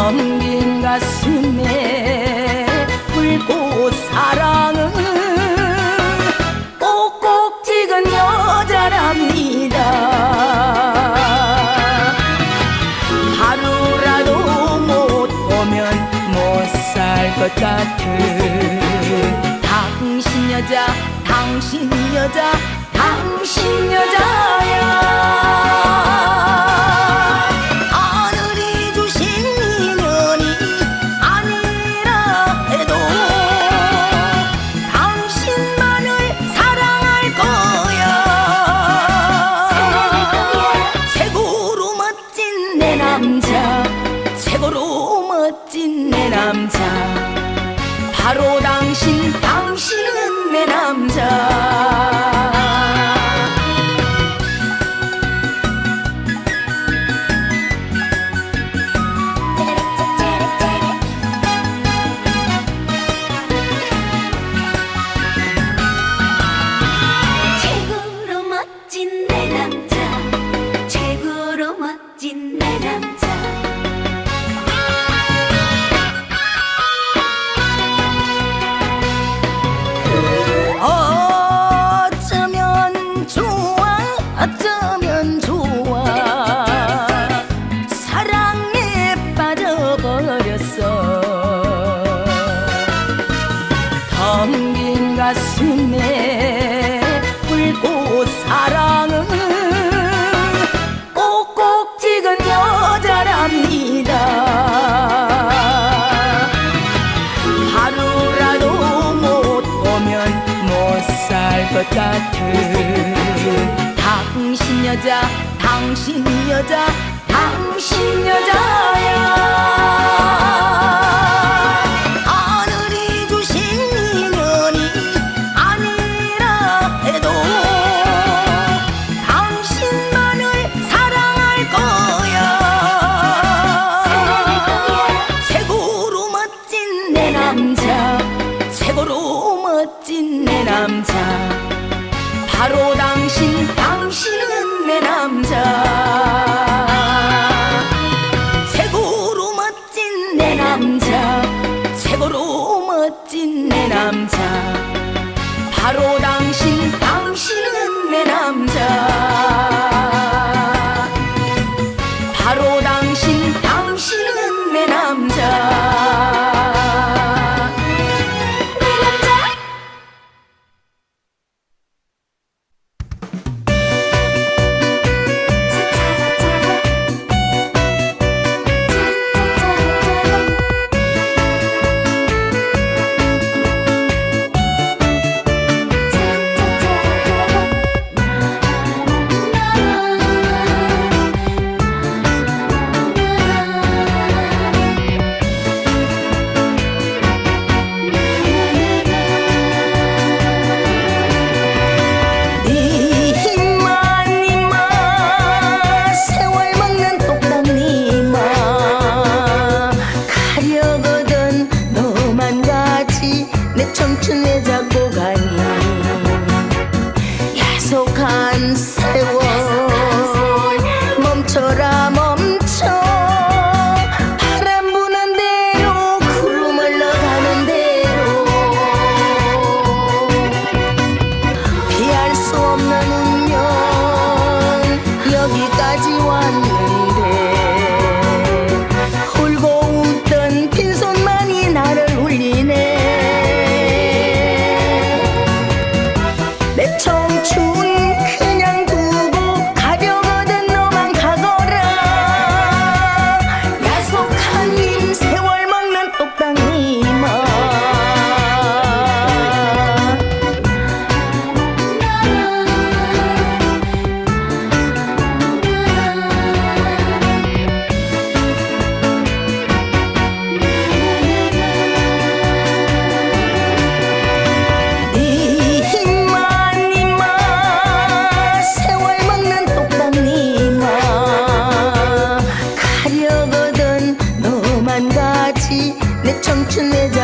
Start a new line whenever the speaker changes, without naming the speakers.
텅빈 가슴에 불꽃 사랑은 꼭꼭 찍은 여자랍니다. 하루라도 못 보면 못 살 것 같은 당신 여자 당신 여자 당신 여자. 여자랍니다. 하루라도 못 보면 못 살 것 같은 당신 여자 당신 여자 당신 여자야. 바로 당신 I'm not watching it.